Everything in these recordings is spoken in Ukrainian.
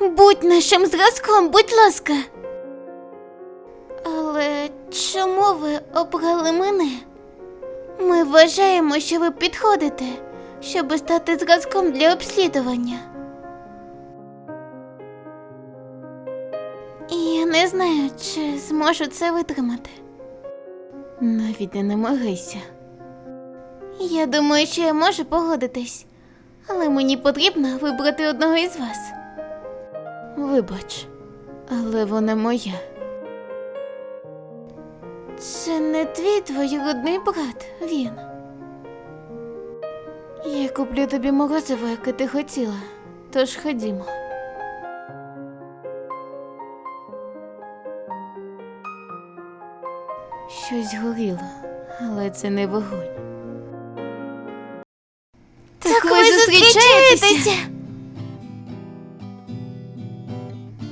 Будь нашим зразком, будь ласка. Але чому ви обрали мене? Ми вважаємо, що ви підходите, щоб стати зразком для обслідування. Я не знаю, чи зможу це витримати. Навіть не намагайся. Я думаю, що я можу погодитись, але мені потрібно вибрати одного із вас. Вибач, але вона моя. Це не твій двоюродний брат, він. Я куплю тобі морозиво, яке ти хотіла, тож ходімо. Щось горіло, але це не вогонь. Так, ви зустрічаєтеся?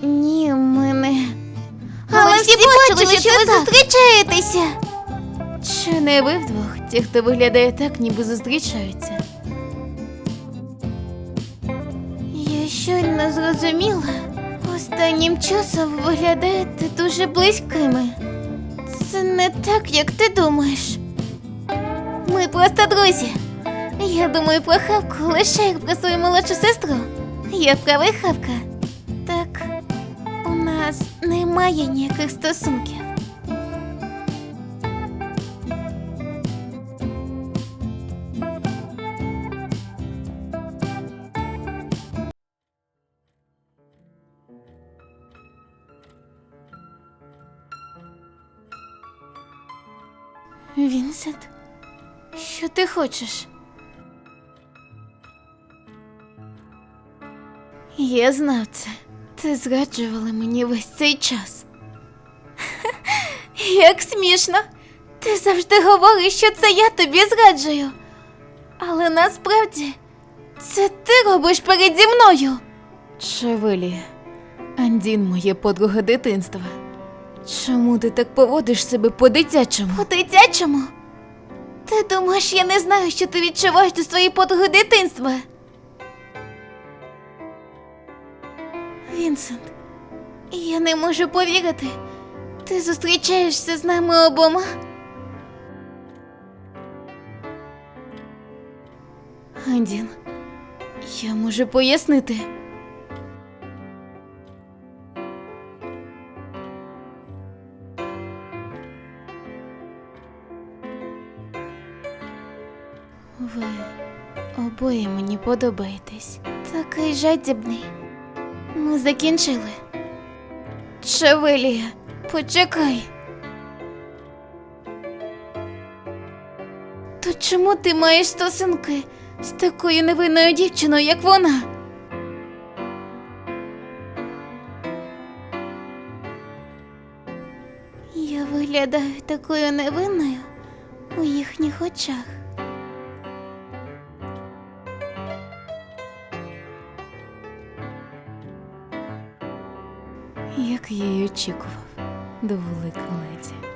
Ні, ми не. Але, всі бачили, що ви зустрічаєтеся. Чи не ви вдвох, ті, хто виглядає так, ніби зустрічаються? Я щойно зрозуміла. Останнім часом ви виглядаєте дуже близькими. Це не так, як ти думаєш. Ми просто друзі. Я думаю про Хавку лише як про свою молодшу сестру. Я правий Хавка. Нас немає ніяких стосунків. Вінсент, що ти хочеш? Я знав це. Ти зраджувала мені весь цей час. Як смішно. Ти завжди говориш, що це я тобі зраджую. Але насправді це ти робиш переді мною. Чевелія, Андін моє подруга дитинства. Чому ти так поводиш себе по-дитячому? По-дитячому? Ти думаєш, я не знаю, що ти відчуваєш до своєї подруги дитинства? Вінсент, я не можу повірити. Ти зустрічаєшся з нами обома. Андін, я можу пояснити. Ви обоє мені подобаєтесь. Такий жадібний. Ми закінчили. Шевелія, почекай. То чому ти маєш стосунки з такою невинною дівчиною, як вона? Я виглядаю такою невинною у їхніх очах. Як я й очікував, до велика леді.